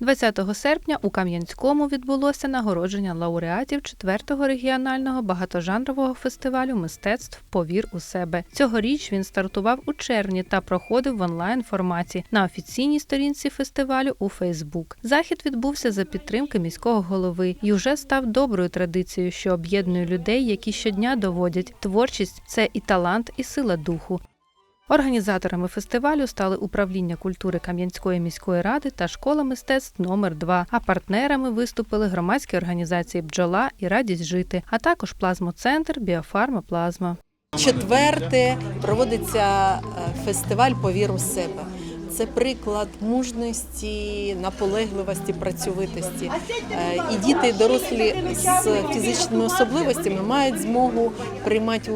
20 серпня у Кам'янському відбулося нагородження лауреатів 4-го регіонального багатожанрового фестивалю мистецтв Повір у себе. Цьогоріч він стартував у червні та проходив в онлайн форматі на офіційній сторінці фестивалю у Фейсбук. Захід відбувся за підтримки міського голови і вже став доброю традицією, що об'єднує людей, які щодня доводять творчість це і талант, і сила духу. Організаторами фестивалю стали управління культури Кам'янської міської ради та школа мистецтв номер 2 А партнерами виступили громадські організації Бджола і Радість жити, а також плазмоцентр Біофарма Плазма. Четверте проводиться е, фестиваль Повір у себе. Це приклад мужності, наполегливості, працьовитості. Е, І діти, дорослі з фізичними особливостями мають змогу приймати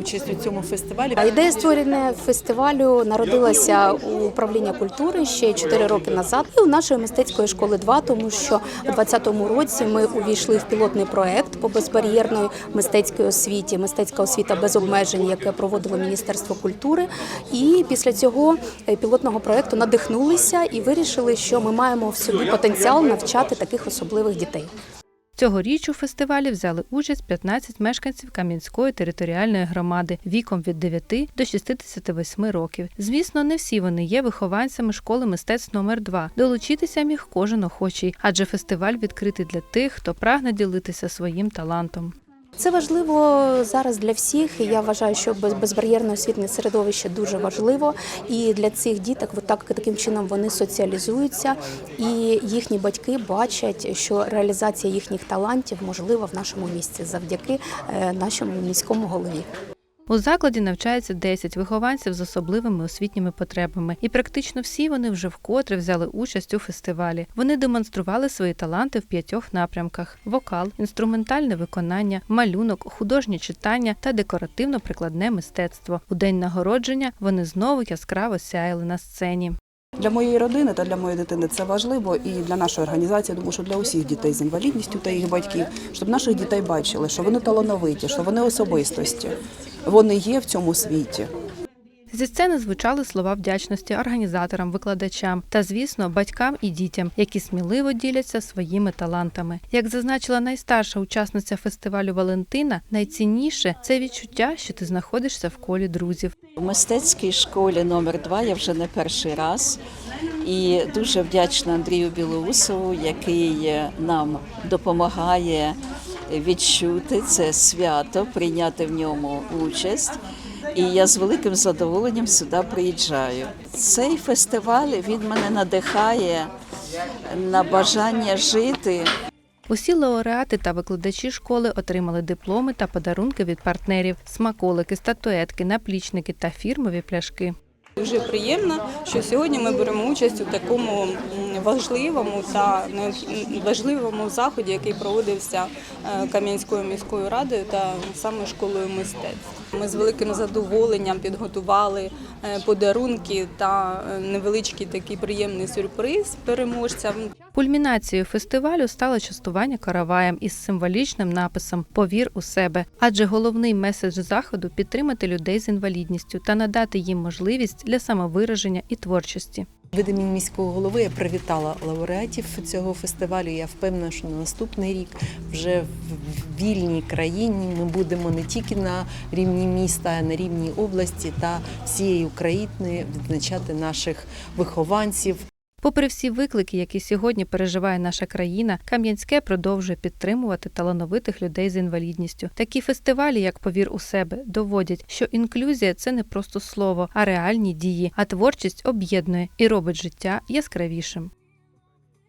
участь у цьому фестивалі. Ідея створення фестивалю народилася у управління культури ще 4 роки назад. І у нашої мистецької школи 2, тому що у 2020 році ми увійшли в пілотний проект по безбар'єрної мистецькій освіті, мистецька освіта без обмежень, яке проводило Міністерство культури. І після цього е, пілотного проекту надихнулися і вирішили, що ми маємо в собі потенціал навчати таких особливих дітей. Цьогоріч у фестивалі взяли участь 15 мешканців Кам'янської територіальної громади віком від 9 до 68 років. Звісно, не всі вони є вихованцями школи мистецтв номер 2 Долучитися міг кожен охочий, адже фестиваль відкритий для тих, хто прагне ділитися своїм талантом. Це важливо зараз для всіх. і Я вважаю, що без- безбар'єрне освітнє середовище дуже важливо. І для цих діток так таким чином вони соціалізуються, і їхні батьки бачать, що реалізація їхніх талантів можлива в нашому місті завдяки е, нашому міському голові. У закладі навчається 10 вихованців з особливими освітніми потребами, і практично всі вони вже вкотре взяли участь у фестивалі. Вони демонстрували свої таланти в п'ятьох напрямках: вокал, інструментальне виконання, малюнок, художнє читання та декоративно-прикладне мистецтво. У день нагородження вони знову яскраво сяяли на сцені. Для моєї родини та для моєї дитини це важливо і для нашої організації, тому що для усіх дітей з інвалідністю та їх батьків, щоб наших дітей бачили, що вони талановиті, що вони особистості, вони є в цьому світі. Зі сцени звучали слова вдячності організаторам, викладачам та, звісно, батькам і дітям, які сміливо діляться своїми талантами. Як зазначила найстарша учасниця фестивалю Валентина, найцінніше це відчуття, що ти знаходишся в колі друзів. У мистецькій школі номер 2 я вже не перший раз. І дуже вдячна Андрію Білоусову, який нам допомагає відчути це свято, прийняти в ньому участь. І я з великим задоволенням сюди приїжджаю. Цей фестиваль він мене надихає на бажання жити. Усі лауреати та викладачі школи отримали дипломи та подарунки від партнерів, смаколики, статуетки, наплічники та фірмові пляшки. Дуже приємно, що сьогодні ми беремо участь у такому важливому та важливому заході, який проводився е, Кам'янською міською радою та саме школою мистецтв. Ми з великим задоволенням підготували е, подарунки та е, невеличкий такий приємний сюрприз переможцям. Кульмінацією фестивалю стало частування караваєм із символічним написом Повір у себе, адже головний меседж заходу підтримати людей з інвалідністю та надати їм можливість для самовираження і творчості. Від імені міського голови я привітала лауреатів цього фестивалю. Я впевнена, що на наступний рік вже в вільній країні ми будемо не тільки на рівні міста, а на рівні області та всієї України відзначати наших вихованців. Попри всі виклики, які сьогодні переживає наша країна, Кам'янське продовжує підтримувати талановитих людей з інвалідністю. Такі фестивалі, як Повір у себе, доводять, що інклюзія це не просто слово, а реальні дії, а творчість об'єднує і робить життя яскравішим.